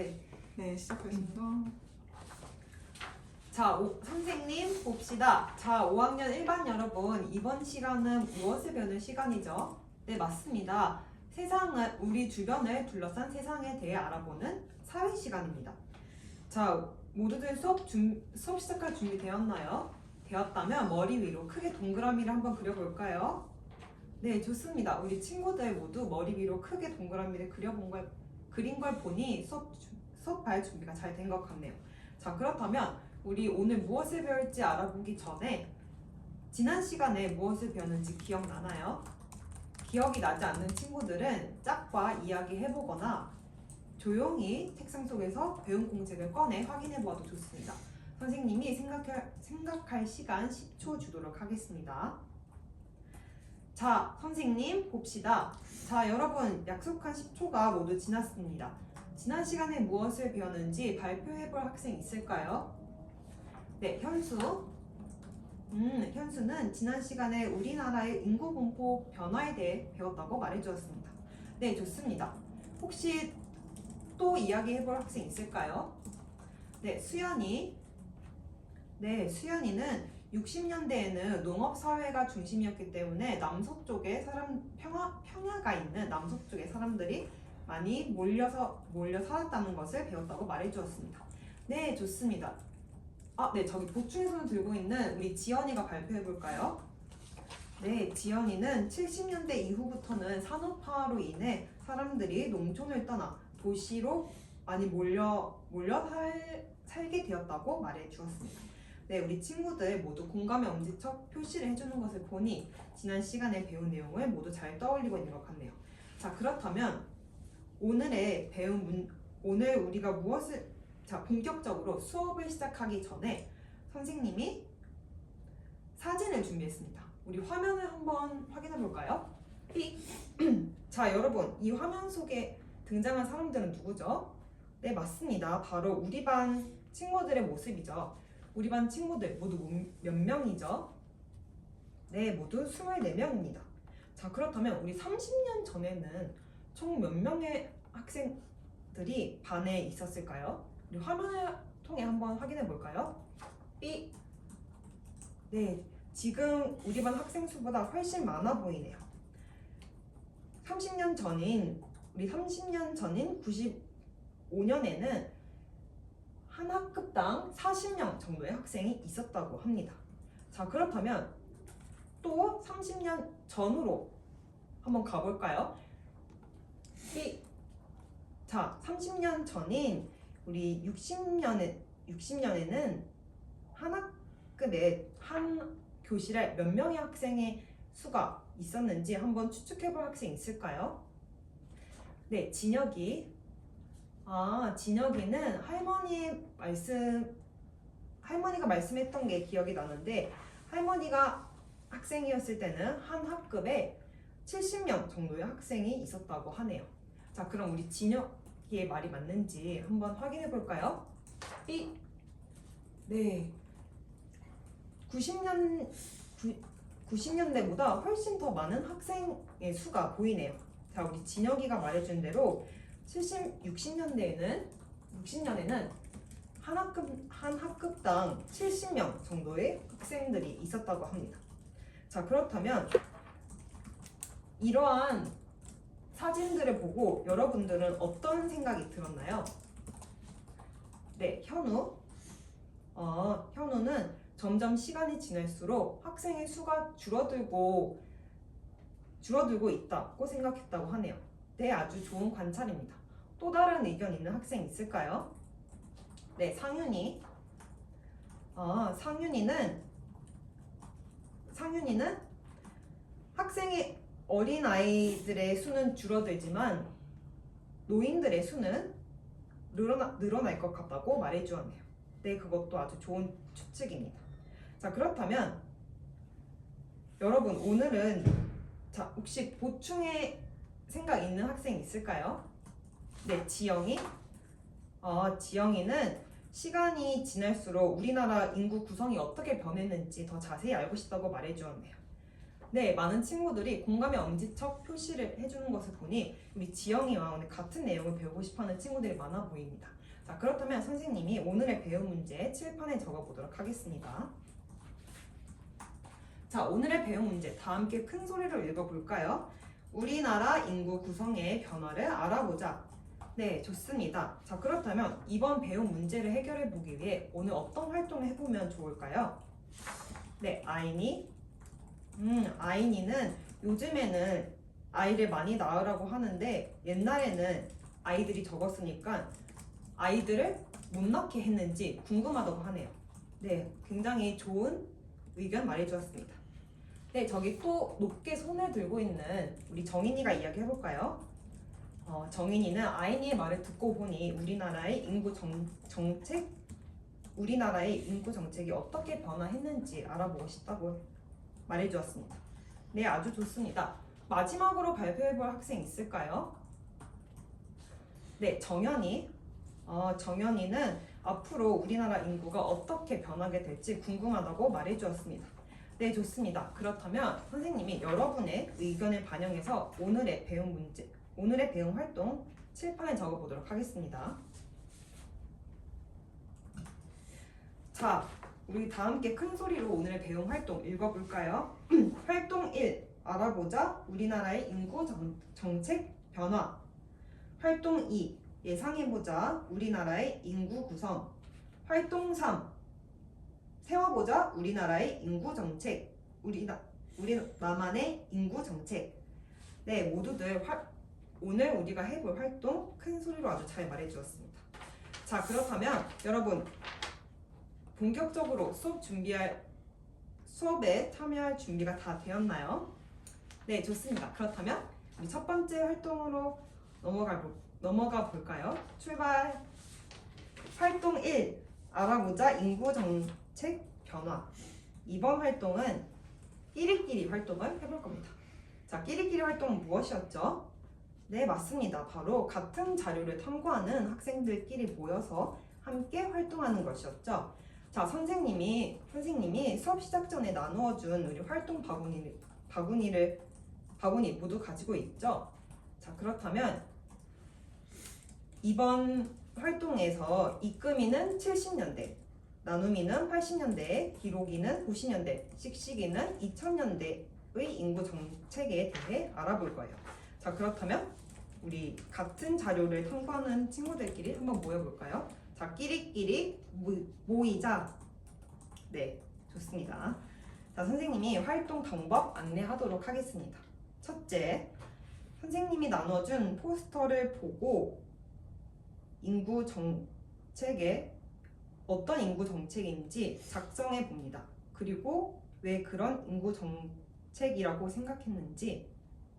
네. 네, 시작하겠습니다. 자, 오, 선생님 봅시다. 자, 5학년 1반 여러분, 이번 시간은 무엇을 배우는 시간이죠? 네, 맞습니다. 세상을, 우리 주변을 둘러싼 세상에 대해 알아보는 사회 시간입니다. 자, 모두들 수업, 준, 수업 시작할 준비 되었나요? 되었다면 머리 위로 크게 동그라미를 한번 그려볼까요? 네, 좋습니다. 우리 친구들 모두 머리 위로 크게 동그라미를 그려본 걸, 그린 걸 보니 수업, 주- 수업할 준비가 잘 된 것 같네요. 자, 그렇다면 우리 오늘 무엇을 배울지 알아보기 전에 지난 시간에 무엇을 배웠는지 기억나나요? 기억이 나지 않는 친구들은 짝과 이야기해보거나 조용히 책상 속에서 배운 공책을 꺼내 확인해보아도 좋습니다. 선생님이 생각할, 생각할 시간 10초 주도록 하겠습니다. 자, 선생님 봅시다. 자, 여러분 약속한 10초가 모두 지났습니다. 지난 시간에 무엇을 배웠는지 발표해볼 학생 있을까요? 네, 현수. 음, 현수는 지난 시간에 우리나라의 인구 분포 변화에 대해 배웠다고 말해주었습니다. 네, 좋습니다. 혹시 또 이야기해볼 학생 있을까요? 네, 수연이. 네, 수연이는 60년대에는 농업 사회가 중심이었기 때문에 남서 쪽에 사람 평야 평야가 있는 남서 쪽의 사람들이 많이 몰려서 몰려 살았다는 것을 배웠다고 말해 주었습니다. 네, 좋습니다. 아, 네, 저기 보충 손을 들고 있는 우리 지연이가 발표해 볼까요? 네, 지연이는 70년대 이후부터는 산업화로 인해 사람들이 농촌을 떠나 도시로 많이 몰려 몰려 살, 살게 되었다고 말해 주었습니다. 네, 우리 친구들 모두 공감의 엄지척 표시를 해주는 것을 보니 지난 시간에 배운 내용을 모두 잘 떠올리고 있는 것 같네요. 자, 그렇다면 오늘의 배운 문, 오늘 우리가 무엇을 자, 본격적으로 수업을 시작하기 전에 선생님이 사진을 준비했습니다. 우리 화면을 한번 확인해 볼까요? 삑. 자, 여러분, 이 화면 속에 등장한 사람들은 누구죠? 네, 맞습니다. 바로 우리 반 친구들의 모습이죠. 우리 반 친구들 모두 몇 명이죠? 네, 모두 24명입니다. 자, 그렇다면 우리 30년 전에는 총 몇 명의 학생들이 반에 있었을까요? 우리 화면을 통해 한번 확인해 볼까요? 삐. 네, 지금 우리 반 학생 수보다 훨씬 많아 보이네요. 30년 전인 우리 30년 전인 95년에는 한 학급당 40명 정도의 학생이 있었다고 합니다. 자, 그렇다면 또 30년 전으로 한번 가볼까요? 삐. 자, 30년 전인 우리 60년에 60년에는 한 학급에 한 교실에 몇 명의 학생의 수가 있었는지 한번 추측해볼 학생 있을까요? 네, 진혁이. 아, 진혁이는 할머니 말씀 할머니가 말씀했던 게 기억이 나는데 할머니가 학생이었을 때는 한 학급에 70명 정도의 학생이 있었다고 하네요. 자, 그럼 우리 진혁이의 말이 맞는지 한번 확인해 볼까요? 삐. 네. 90년 90년대보다 훨씬 더 많은 학생의 수가 보이네요. 자, 우리 진혁이가 말해준 대로 70, 60년대에는 60년에는 한 학급 한 학급당 70명 정도의 학생들이 있었다고 합니다. 자, 그렇다면 이러한 사진들을 보고 여러분들은 어떤 생각이 들었나요? 네, 현우. 어, 현우는 점점 시간이 지날수록 학생의 수가 줄어들고 줄어들고 있다고 생각했다고 하네요. 네, 아주 좋은 관찰입니다. 또 다른 의견 있는 학생 있을까요? 네, 상윤이. 아, 상윤이는 상윤이는 학생의 어린 아이들의 수는 줄어들지만 노인들의 수는 늘어나, 늘어날 것 같다고 말해 주었네요. 네, 그것도 아주 좋은 추측입니다. 자, 그렇다면 여러분 오늘은 자 혹시 보충의 생각 있는 학생 있을까요? 네, 지영이. 어, 지영이는 시간이 지날수록 우리나라 인구 구성이 어떻게 변했는지 더 자세히 알고 싶다고 말해주었네요. 네, 많은 친구들이 공감의 엄지척 표시를 해주는 것을 보니 우리 지영이와 오늘 같은 내용을 배우고 싶어하는 친구들이 많아 보입니다. 자, 그렇다면 선생님이 오늘의 배운 문제 칠판에 적어보도록 하겠습니다. 자, 오늘의 배운 문제 다 함께 큰 소리로 읽어볼까요? 우리나라 인구 구성의 변화를 알아보자. 네, 좋습니다. 자, 그렇다면 이번 배운 문제를 해결해 보기 위해 오늘 어떤 활동을 해보면 좋을까요? 네, 아이니. 음, 아이니는 요즘에는 아이를 많이 낳으라고 하는데 옛날에는 아이들이 적었으니까 아이들을 못 낳게 했는지 궁금하다고 하네요. 네, 굉장히 좋은 의견 말해주었습니다. 네, 저기 또 높게 손을 들고 있는 우리 정인이가 이야기 해볼까요? 어, 정인이는 아이니의 말을 듣고 보니 우리나라의 인구 정, 정책, 우리나라의 인구 정책이 어떻게 변화했는지 알아보고 싶다고 말해주었습니다. 네, 아주 좋습니다. 마지막으로 발표해볼 학생 있을까요? 네, 정연이. 어, 정연이는 앞으로 우리나라 인구가 어떻게 변하게 될지 궁금하다고 말해주었습니다. 네, 좋습니다. 그렇다면 선생님이 여러분의 의견을 반영해서 오늘의 배운 문제, 오늘의 배운 활동 칠판에 적어보도록 하겠습니다. 자, 우리 다 함께 큰 소리로 오늘의 배운 활동 읽어볼까요? 활동 1. 알아보자 우리나라의 인구 정, 정책 변화. 활동 2. 예상해보자 우리나라의 인구 구성. 활동 3. 세워보자 우리나라의 인구 정책. 우리나 우리 나만의 인구 정책. 네, 모두들 활, 오늘 우리가 해볼 활동 큰 소리로 아주 잘 말해주었습니다. 자, 그렇다면 여러분 본격적으로 수업 준비할 수업에 참여할 준비가 다 되었나요? 네, 좋습니다. 그렇다면 우리 첫 번째 활동으로 넘어가 볼 넘어가 볼까요? 출발. 활동 1. 알아보자 인구 정책 변화. 이번 활동은 끼리끼리 활동을 해볼 겁니다. 자, 끼리끼리 활동은 무엇이었죠? 네, 맞습니다. 바로 같은 자료를 탐구하는 학생들끼리 모여서 함께 활동하는 것이었죠. 자, 선생님이 선생님이 수업 시작 전에 나누어 준 우리 활동 바구니 바구니를 바구니 모두 가지고 있죠. 자, 그렇다면 이번 활동에서 이금이는 70년대, 나눔이는 80년대, 기록이는 90년대, 씩씩이는 2000년대의 인구 정책에 대해 알아볼 거예요. 자, 그렇다면 우리 같은 자료를 탐구하는 친구들끼리 한번 모여볼까요? 자, 끼리끼리 모- 모이자. 네, 좋습니다. 자, 선생님이 활동 방법 안내하도록 하겠습니다. 첫째, 선생님이 나눠준 포스터를 보고 인구 정책에 어떤 인구 정책인지 작성해 봅니다. 그리고 왜 그런 인구 정책이라고 생각했는지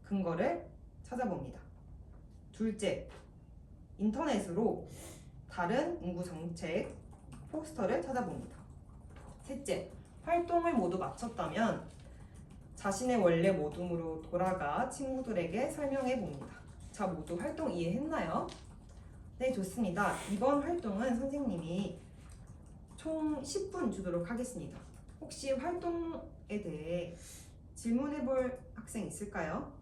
근거를 찾아봅니다. 둘째, 인터넷으로 다른 인구 정책 포스터를 찾아봅니다. 셋째, 활동을 모두 마쳤다면 자신의 원래 모둠으로 돌아가 친구들에게 설명해 봅니다. 자, 모두 활동 이해했나요? 네, 좋습니다. 이번 활동은 선생님이 총 10분 주도록 하겠습니다. 혹시 활동에 대해 질문해 볼 학생 있을까요?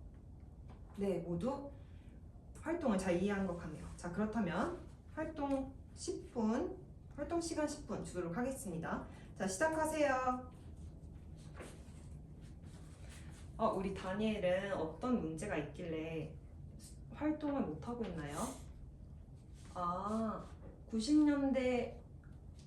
네, 모두 활동을 잘 이해한 것 같네요. 자, 그렇다면 활동 10분, 활동 시간 10분 주도록 하겠습니다. 자, 시작하세요. 어, 우리 다니엘은 어떤 문제가 있길래 활동을 못 하고 있나요? 아, 90년대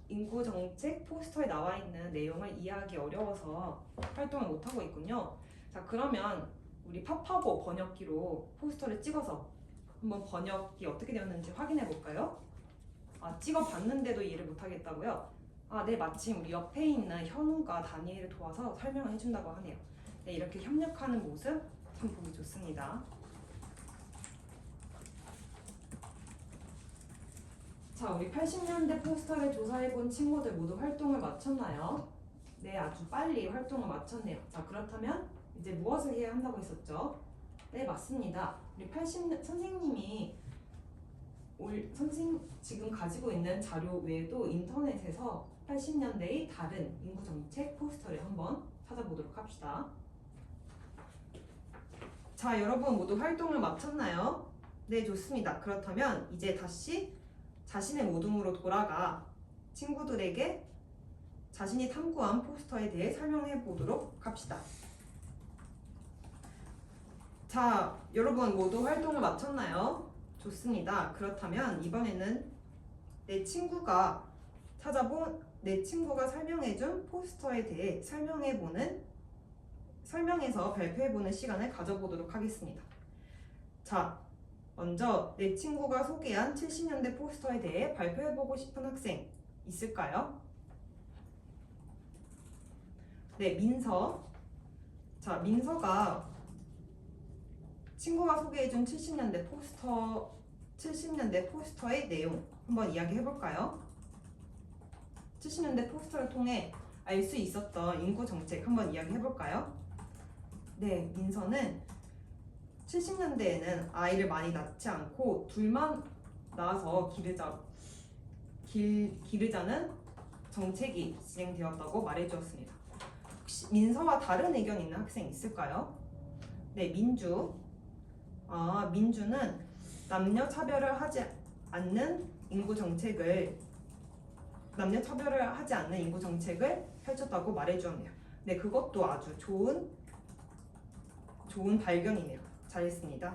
인구 정책 포스터에 나와 있는 내용을 이해하기 어려워서 활동을 못 하고 있군요. 자, 그러면 우리 파파고 번역기로 포스터를 찍어서 한번 번역이 어떻게 되었는지 확인해 볼까요? 아, 찍어 봤는데도 이해를 못 하겠다고요? 아, 네, 마침 우리 옆에 있는 현우가 다니엘을 도와서 설명을 해준다고 하네요. 네, 이렇게 협력하는 모습 참 보기 좋습니다. 자, 우리 80년대 포스터를 조사해본 친구들 모두 활동을 마쳤나요? 네, 아주 빨리 활동을 마쳤네요. 자, 그렇다면 이제 무엇을 해야 한다고 했었죠? 네, 맞습니다. 우리 80년 선생님이 올 선생 지금 가지고 있는 자료 외에도 인터넷에서 80년대의 다른 인구 정책 포스터를 한번 찾아보도록 합시다. 자, 여러분 모두 활동을 마쳤나요? 네, 좋습니다. 그렇다면 이제 다시 자신의 모둠으로 돌아가 친구들에게 자신이 탐구한 포스터에 대해 설명해 보도록 합시다. 자, 여러분 모두 활동을 마쳤나요? 좋습니다. 그렇다면 이번에는 내 친구가 찾아본 내 친구가 설명해준 포스터에 대해 설명해보는 설명해서 발표해보는 시간을 가져보도록 하겠습니다. 자, 먼저 내 친구가 소개한 70년대 포스터에 대해 발표해보고 싶은 학생 있을까요? 네, 민서. 자, 민서가 친구가 소개해준 70년대 포스터, 70년대 포스터의 내용 한번 이야기해 볼까요? 70년대 포스터를 통해 알 수 있었던 인구 정책 한번 이야기해 볼까요? 네, 민서는 70년대에는 아이를 많이 낳지 않고 둘만 낳아서 기르자, 길, 기르자는 정책이 진행되었다고 말해주었습니다. 혹시 민서와 다른 의견 있는 학생 있을까요? 네, 민주. 아, 민주는 남녀 차별을 하지 않는 인구 정책을 남녀 차별을 하지 않는 인구 정책을 펼쳤다고 말해주었네요. 네, 그것도 아주 좋은 좋은 발견이네요. 잘했습니다.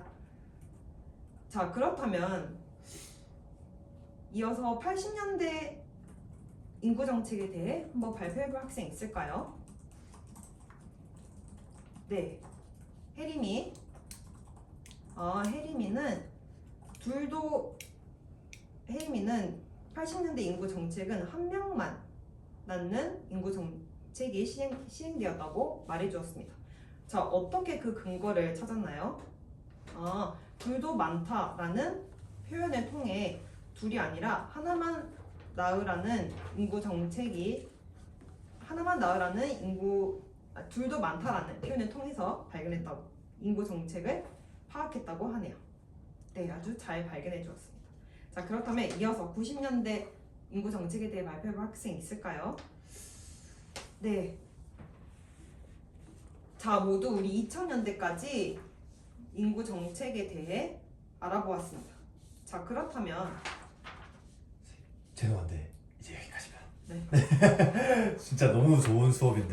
자, 그렇다면 이어서 80년대 인구 정책에 대해 한번 발표해볼 학생 있을까요? 네, 혜림이. 아, 혜림이는 둘도 혜림이는 80년대 인구 정책은 한 명만 낳는 인구 정책이 시행, 시행되었다고 말해주었습니다. 자, 어떻게 그 근거를 찾았나요? 아, 둘도 많다라는 표현을 통해 둘이 아니라 하나만 낳으라는 인구 정책이 하나만 낳으라는 인구 아, 둘도 많다라는 표현을 통해서 발견했다고 인구 정책을 파악했다고 하네요. 네, 아주 잘 발견해 주었습니다. 자, 그렇다면 이어서 90년대 인구 정책에 대해 발표해볼 학생 있을까요? 네. 자, 모두 우리 2000년대까지 인구 정책에 대해 알아보았습니다. 자, 그렇다면 죄송한데 이제 여기까지만. 네. 진짜 너무 좋은 수업인데